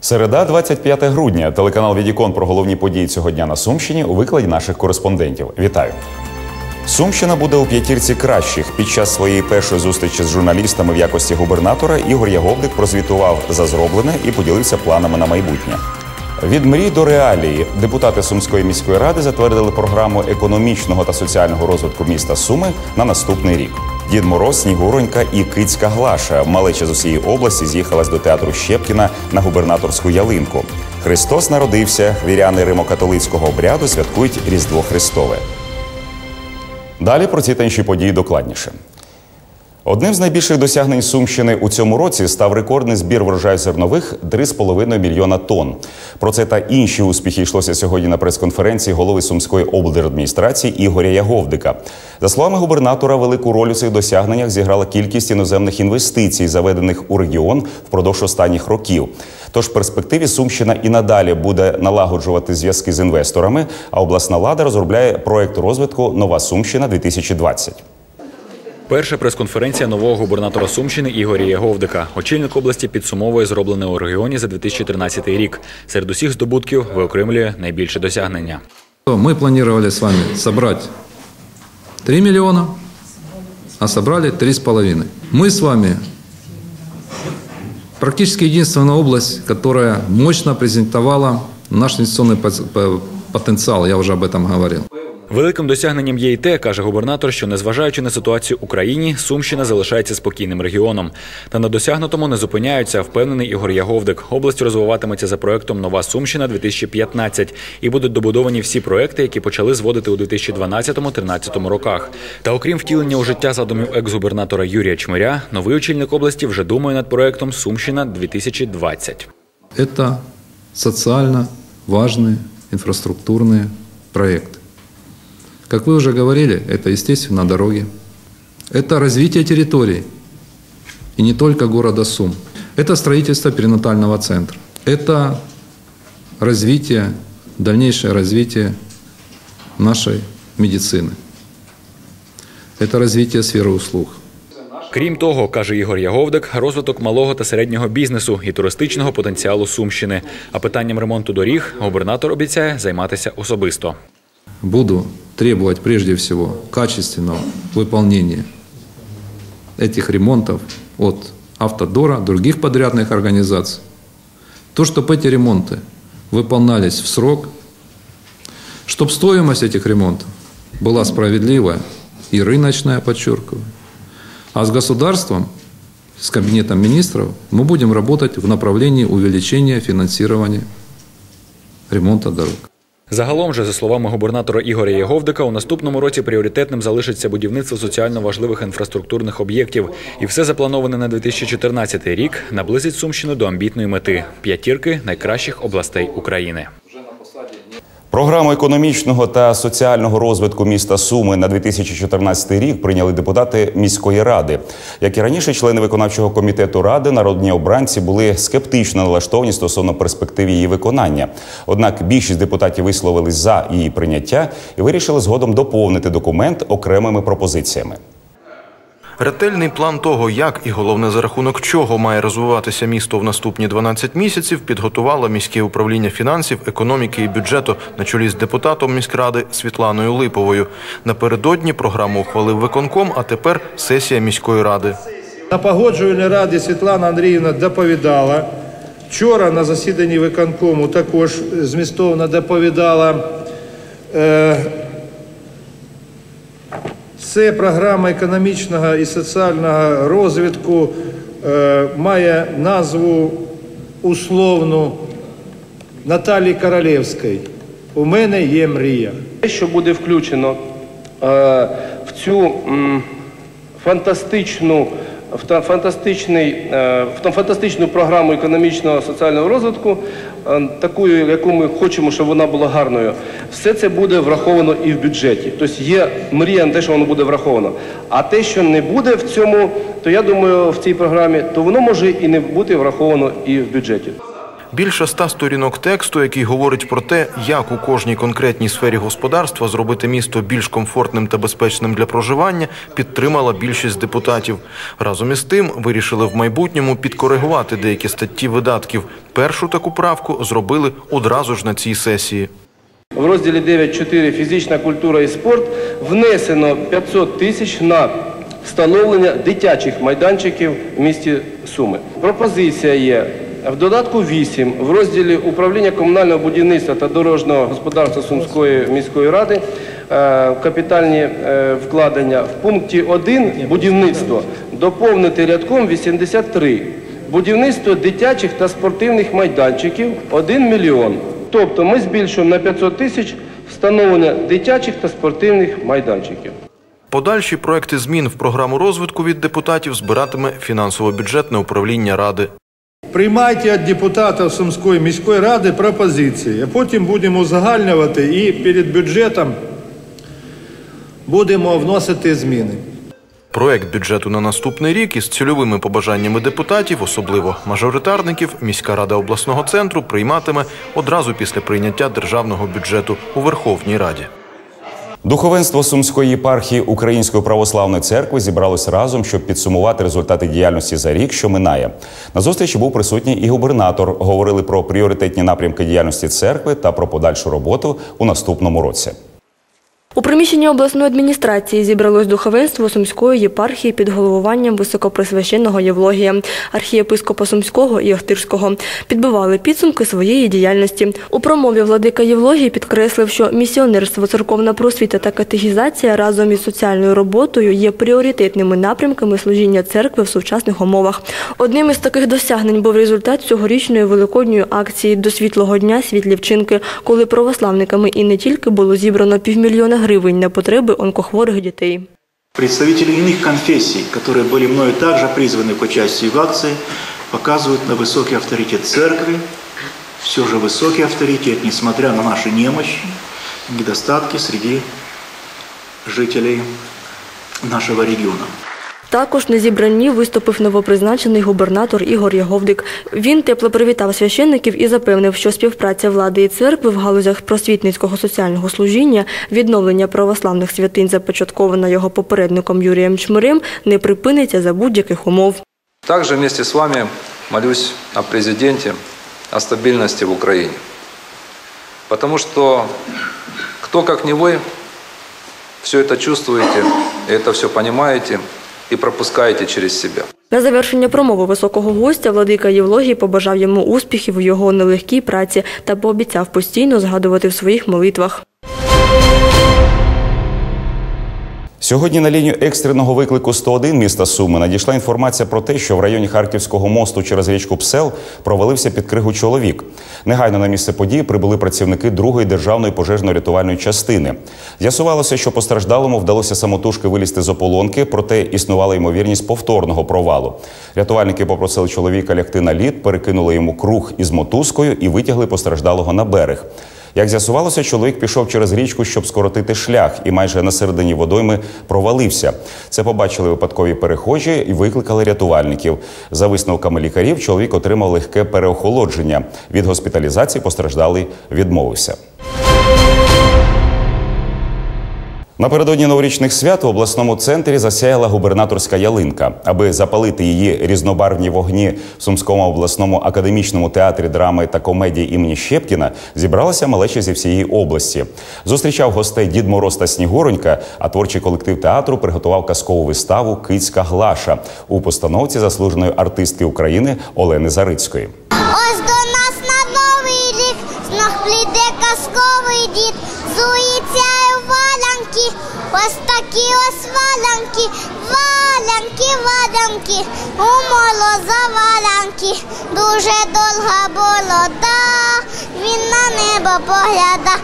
Середа, 25 грудня. Телеканал Відікон про головні події цього дня на Сумщині у викладі наших кореспондентів. Вітаю! Сумщина буде у п'ятірці кращих. Під час своєї першої зустрічі з журналістами в якості губернатора Ігор Яговдик прозвітував за зроблене і поділився планами на майбутнє. Від мрій до реалії депутати Сумської міської ради затвердили програму економічного та соціального розвитку міста Суми на наступний рік. Дід Мороз, Снігуронька і Кицька Глаша. Малеча з усієї області з'їхалась до театру Щепкіна на губернаторську ялинку. Христос народився. Віряни римокатолицького обряду святкують Різдво Христове. Далі про ці та інші події докладніше. Одним з найбільших досягнень Сумщини у цьому році став рекордний збір врожаю зернових 3,5 мільйона тонн. Про це та інші успіхи йшлося сьогодні на прес-конференції голови Сумської облдержадміністрації Ігоря Яговдика. За словами губернатора, велику роль у цих досягненнях зіграла кількість іноземних інвестицій, заведених у регіон впродовж останніх років. Тож в перспективі Сумщина і надалі буде налагоджувати зв'язки з інвесторами. А обласна влада розробляє проект розвитку Нова Сумщина 2020 Перша прес-конференція нового губернатора Сумщини Ігоря Яговдика. Очільник області підсумовує зроблене у регіоні за 2013 рік. Серед усіх здобутків виокремлює найбільше досягнення. Мы планировали с вами собрать 3 миллиона, а собрали 3,5. Мы с вами практически единственная область, которая мощно презентовала наш инвестиционный пот- п- потенциал, я уже об этом говорил. Великим досягненням є й те, каже губернатор, що незважаючи на ситуацію в Україні, Сумщина залишається спокійним регіоном. Та на досягнутому не зупиняються, впевнений Ігор Яговдик. Область розвиватиметься за проектом Нова Сумщина 2015 і будуть добудовані всі проекти, які почали зводити у 2012-13 роках. Та окрім втілення у життя задумів екс-губернатора Юрія Чмиря, новий очільник області вже думає над проектом Сумщина 2020 Это социально важные инфраструктурные проекты. Как вы уже говорили, это, естественно, дороги. Это развитие территорий. И не только города Сум. Это строительство перинатального центра. Это развитие, дальнейшее развитие нашей медицины. Это развитие сферы услуг. Крім того, каже Ігор Яговдик, розвиток малого та середнього бізнесу і туристичного потенціалу Сумщини. А питанням ремонту доріг губернатор обіцяє займатися особисто. Буду требовать прежде всего качественного выполнения этих ремонтов от Автодора, других подрядных организаций. То, чтобы эти ремонты выполнялись в срок, чтобы стоимость этих ремонтов была справедливая и рыночная, подчеркиваю. А с государством, с кабинетом министров мы будем работать в направлении увеличения финансирования ремонта дорог. Загалом же, за словами губернатора Ігоря Єговдика, у наступному році пріоритетним залишиться будівництво соціально важливих інфраструктурних об'єктів. І все заплановане на 2014 рік наблизить Сумщину до амбітної мети п'ятірки найкращих областей України. Програму економічного та соціального розвитку міста Суми на 2014 рік прийняли депутати міської ради. Як і раніше, члени виконавчого комітету ради, народні обранці були скептично налаштовані стосовно перспектив її виконання. Однак більшість депутатів висловились за її прийняття і вирішили згодом доповнити документ окремими пропозиціями. Ретельний план того, як і головне за рахунок чого має розвиватися місто в наступні 12 місяців, підготувало міське управління фінансів, економіки і бюджету на чолі з депутатом міськради Світланою Липовою. Напередодні програму ухвалив виконком, а тепер сесія міської ради. На погоджувальній раді Світлана Андріївна доповідала. Вчора на засіданні виконкому також змістовно доповідала. Е, Це програма економічного і соціального розвитку е, має назву условну Наталії Королевської. У мене є мрія. Те, що буде включено е, в цю м, фантастичну, в та фантастичний, е, в та фантастичну програму економічного соціального розвитку, такою, яку ми хочемо, щоб вона була гарною, все це буде враховано і в бюджеті. Тобто є мрія на те, що воно буде враховано. А те, що не буде в цьому, то я думаю, в цій програмі, то воно може і не бути враховано і в бюджеті. Більше ста сторінок тексту, який говорить про те, як у кожній конкретній сфері господарства зробити місто більш комфортним та безпечним для проживання, підтримала більшість депутатів. Разом із тим вирішили в майбутньому підкоригувати деякі статті видатків. Першу таку правку зробили одразу ж на цій сесії. В розділі 9.4 фізична культура і спорт внесено 500 тисяч на встановлення дитячих майданчиків в місті Суми. Пропозиція є в додатку 8 в розділі управління комунального будівництва та дорожнього господарства Сумської міської ради е, капітальні е, вкладення в пункті 1 будівництво доповнити рядком 83. Будівництво дитячих та спортивних майданчиків 1 мільйон. Тобто ми збільшуємо на 500 тисяч встановлення дитячих та спортивних майданчиків. Подальші проекти змін в програму розвитку від депутатів збиратиме фінансово-бюджетне управління ради. Приймайте від депутатів Сумської міської ради пропозиції, а потім будемо узагальнювати і перед бюджетом будемо вносити зміни. Проект бюджету на наступний рік із цільовими побажаннями депутатів, особливо мажоритарників, міська рада обласного центру прийматиме одразу після прийняття державного бюджету у Верховній Раді. Духовенство Сумської єпархії Української православної церкви зібралось разом, щоб підсумувати результати діяльності за рік, що минає. На зустрічі був присутній і губернатор. Говорили про пріоритетні напрямки діяльності церкви та про подальшу роботу у наступному році. У приміщенні обласної адміністрації зібралось духовенство Сумської єпархії під головуванням високопресвященного Євлогія, архієпископа Сумського і Охтирського. Підбивали підсумки своєї діяльності. У промові владика Євлогій підкреслив, що місіонерство, церковна просвіта та катехізація разом із соціальною роботою є пріоритетними напрямками служіння церкви в сучасних умовах. Одним із таких досягнень був результат цьогорічної великодньої акції до світлого дня світлі вчинки, коли православниками і не тільки було зібрано півмільйона гривень на потреби онкохворих дітей. Представители иных конфессий, которые были мною также призваны к участию в акции, показывают на высокий авторитет церкви, все же высокий авторитет, несмотря на наши немощи, недостатки среди жителей нашего региона. Також на зібранні виступив новопризначений губернатор Ігор Яговдик. Він тепло привітав священників і запевнив, що співпраця влади і церкви в галузях просвітницького соціального служіння, відновлення православних святинь, започаткована його попередником Юрієм Чмирем, не припиниться за будь-яких умов. Также вместе с вами молюсь о президенте, о стабильности в Украине. Потому что кто, как не вы, все это чувствуете, это все понимаете и пропускаете через себя. На завершення промови високого гостя владика Євлогій побажав йому успіхів у його нелегкій праці та пообіцяв постійно згадувати в своїх молитвах. Сьогодні на лінію екстреного виклику 101 міста Суми надійшла інформація про те, що в районі Харківського мосту через річку Псел провалився під кригу чоловік. Негайно на місце події прибули працівники другої державної пожежно-рятувальної частини. З'ясувалося, що постраждалому вдалося самотужки вилізти з ополонки, проте існувала ймовірність повторного провалу. Рятувальники попросили чоловіка лягти на лід, перекинули йому круг із мотузкою і витягли постраждалого на берег. Як з'ясувалося, чоловік пішов через річку, щоб скоротити шлях, і майже на середині водойми провалився. Це побачили випадкові перехожі і викликали рятувальників. За висновками лікарів, чоловік отримав легке переохолодження. Від госпіталізації постраждалий відмовився. Напередодні новорічних свят в обласному центрі засяяла губернаторська ялинка. Аби запалити її різнобарвні вогні в Сумському обласному академічному театрі драми та комедії імені Щепкіна зібралася малеча зі всієї області. Зустрічав гостей Дід Мороз та Снігуронька, а творчий колектив театру приготував казкову виставу Кицька Глаша у постановці заслуженої артистки України Олени Зарицької. Ось до нас на новий рік знов казковий дід, зується у валянки, ось такі ось валянки, валянки, валянки, у молоза валянки, дуже довга борода, він на небо погляда.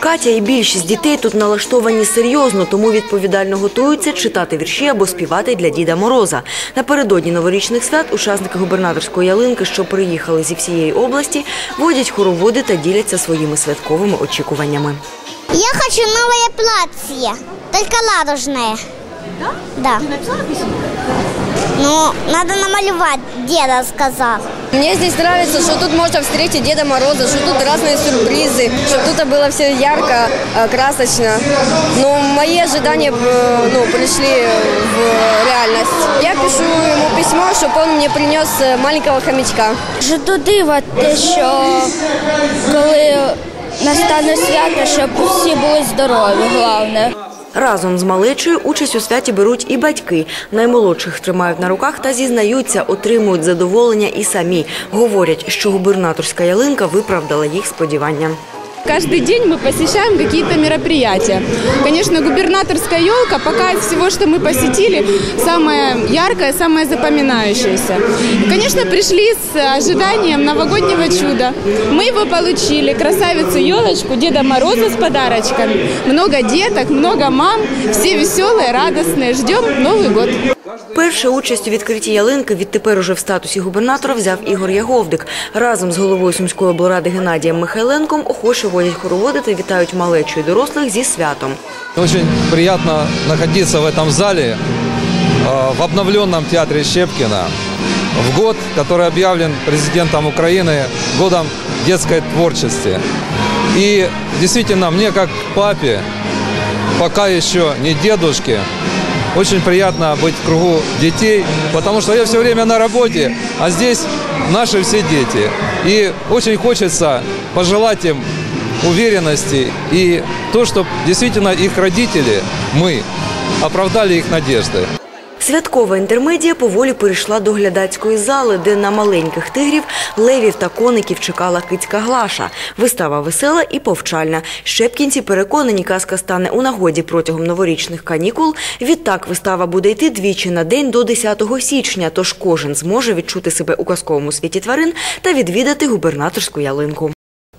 Катя і більшість дітей тут налаштовані серйозно, тому відповідально готуються читати вірші або співати для Діда Мороза. Напередодні новорічних свят учасники губернаторської ялинки, що приїхали зі всієї області, водять хороводи та діляться своїми святковими очікуваннями. Я хочу новое платье, только ладужное. Да? Да. Ну, надо намалевать, деда сказал. Мне здесь нравится, что тут можно встретить Деда Мороза, что тут разные сюрпризы, что тут было все ярко, э, красочно. Но мои ожидания э, ну, пришли в реальность. Я пишу ему письмо, чтобы он мне принес э, маленького хомячка. Жду дива що коли настане свято, щоб всі були здорові, головне. Разом з малечою участь у святі беруть і батьки. Наймолодших тримають на руках та зізнаються, отримують задоволення і самі. Говорять, що губернаторська ялинка виправдала їх сподівання. Каждый день мы посещаем какие-то мероприятия. Конечно, губернаторская елка пока из всего, что мы посетили, самая яркая, самая запоминающаяся. Конечно, пришли с ожиданием новогоднего чуда. Мы его получили. Красавицу елочку, Деда Мороза с подарочками. Много деток, много мам. Все веселые, радостные. Ждем Новый год. Перша участь у відкритті ялинки відтепер уже в статусі губернатора взяв Ігор Яговдик. Разом з головою Сумської облради Геннадієм Михайленком охоче водять хороводи та вітають малечу і дорослих зі святом. Очень приятно находиться в этом зале, э, в обновленном театре Щепкина, в год, который объявлен президентом Украины годом детской творчести. И действительно, мне как папе, пока еще не дедушке, очень приятно быть в кругу детей, потому что я все время на работе, а здесь наши все дети. И очень хочется пожелать им уверенности и то, чтобы действительно их родители, мы, оправдали их надежды. Святкова інтермедія поволі перейшла до глядацької зали, де на маленьких тигрів, левів та коників чекала кицька Глаша. Вистава весела і повчальна. Щепкінці переконані, казка стане у нагоді протягом новорічних канікул. Відтак вистава буде йти двічі на день до 10 січня, тож кожен зможе відчути себе у казковому світі тварин та відвідати губернаторську ялинку.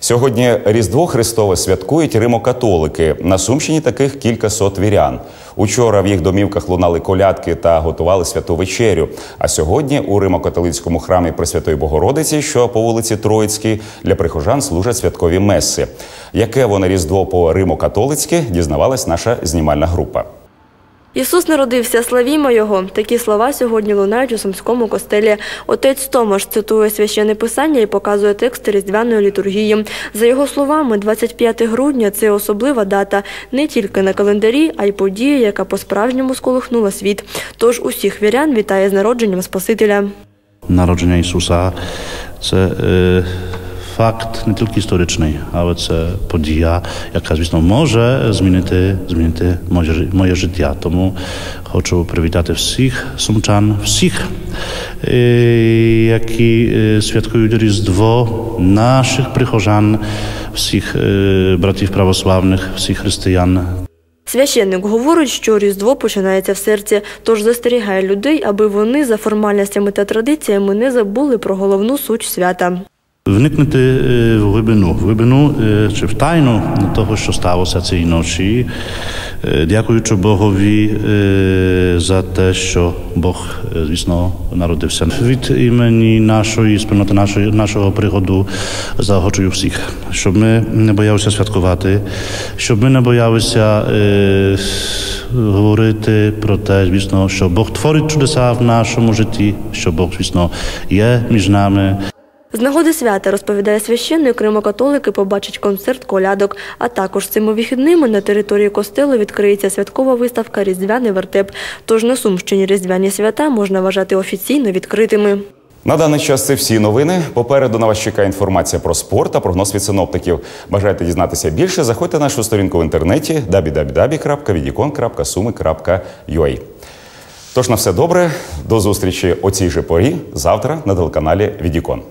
Сьогодні Різдво Христове святкують римокатолики. На Сумщині таких кілька сот вірян. Учора в їх домівках лунали колядки та готували святу вечерю. А сьогодні у Римо-католицькому храмі Пресвятої Богородиці, що по вулиці Троїцькій, для прихожан служать святкові меси. Яке воно різдво по Римо-католицьки, дізнавалась наша знімальна група. Ісус народився, славімо Його. Такі слова сьогодні лунають у Сумському костелі. Отець Томаш цитує священне писання і показує текст різдвяної літургії. За його словами, 25 грудня це особлива дата не тільки на календарі, а й подія, яка по-справжньому сколихнула світ. Тож усіх вірян вітає з народженням Спасителя. Народження Ісуса це е, факт не тільки історичний, але це подія, яка, звісно, може змінити, змінити моє, жи- моє життя. Тому хочу привітати всіх сумчан, всіх, які святкують Різдво, наших прихожан, всіх братів православних, всіх християн, Священник говорить, що Різдво починається в серці, тож застерігає людей, аби вони за формальностями та традиціями не забули про головну суть свята. Вникнути е, в глибину, в глибину е, чи в тайну того, що сталося цієї ночі, е, дякуючи Богові за те, що Бог, звісно, народився. Від імені нашої спільноти, нашої, нашого приходу заохочую всіх, щоб ми не боялися святкувати, щоб ми не боялися е, говорити про те, звісно, що Бог творить чудеса в нашому житті, що Бог, звісно, є між нами. З нагоди свята, розповідає священник, римокатолики побачать концерт колядок, а також цими вихідними на території костелу відкриється святкова виставка Різдвяний вертеп. Тож на Сумщині різдвяні свята можна вважати офіційно відкритими. На даний час це всі новини. Попереду на вас чекає інформація про спорт та прогноз від синоптиків. Бажаєте дізнатися більше? Заходьте на нашу сторінку в інтернеті www.vidikon.sumi.ua. Тож на все добре. До зустрічі о цій же порі завтра на телеканалі Відікон.